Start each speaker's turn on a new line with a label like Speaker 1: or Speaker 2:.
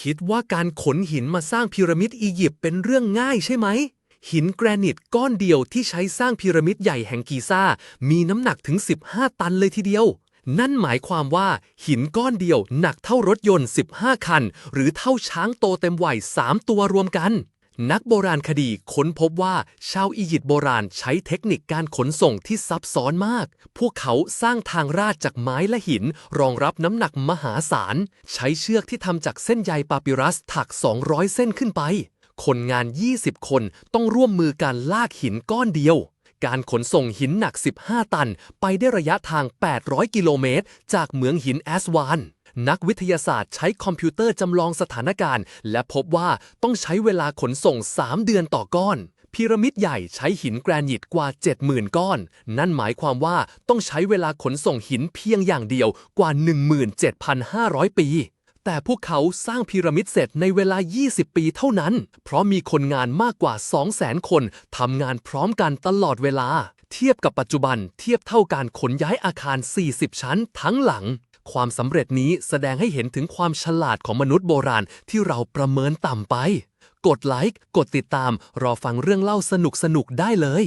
Speaker 1: คิดว่าการขนหินมาสร้างพีระมิดอียิปต์เป็นเรื่องง่ายใช่ไหม หินแกรนิตก้อนเดียวที่ใช้สร้างพีระมิดใหญ่แห่งกีซ่า มีน้ำหนักถึง 15 ตันเลยทีเดียว นั่นหมายความว่าหินก้อนเดียวหนักเท่ารถยนต์ 15 คัน หรือเท่าช้างโตเต็มวัย 3 ตัวรวมกัน นักโบราณคดีค้นพบว่าชาวอียิปต์โบราณใช้เทคนิคการขนส่งที่ซับซ้อนมาก พวกเขาสร้างทางราดจากไม้และหิน รองรับน้ำหนักมหาศาล ใช้เชือกที่ทำจากเส้นใยปาปิรัสถัก 200 เส้นขึ้นไป คนงาน 20 คนต้องร่วมมือการลากหินก้อนเดียว การขนส่งหินหนัก 15 ตัน ไปได้ระยะทาง 800 กิโลเมตร จากเหมืองหินแอสวาน นักวิทยาศาสตร์ใช้คอมพิวเตอร์จำลองสถานการณ์ และพบว่าต้องใช้เวลาขนส่ง 3 เดือนต่อก้อน พีระมิดใหญ่ใช้หินแกรนิตกว่า 70,000 ก้อน นั่นหมายความว่าต้องใช้เวลาขนส่งหินเพียงอย่างเดียวกว่า 17,500 ปี แต่พวกเขาสร้างพีระมิดเสร็จในเวลา 20 ปีเท่านั้น เพราะมีคนงานมากกว่า 200,000 คนทำงานพร้อมกันตลอดเวลาเทียบกับปัจจุบันเทียบเท่าการขนย้ายอาคาร 40 ชั้นทั้งหลัง ความสำเร็จนี้แสดงให้เห็นถึงความฉลาดของมนุษย์โบราณที่เราประเมินต่ำไป กดไลค์ กดติดตาม รอฟังเรื่องเล่าสนุกๆ ได้เลย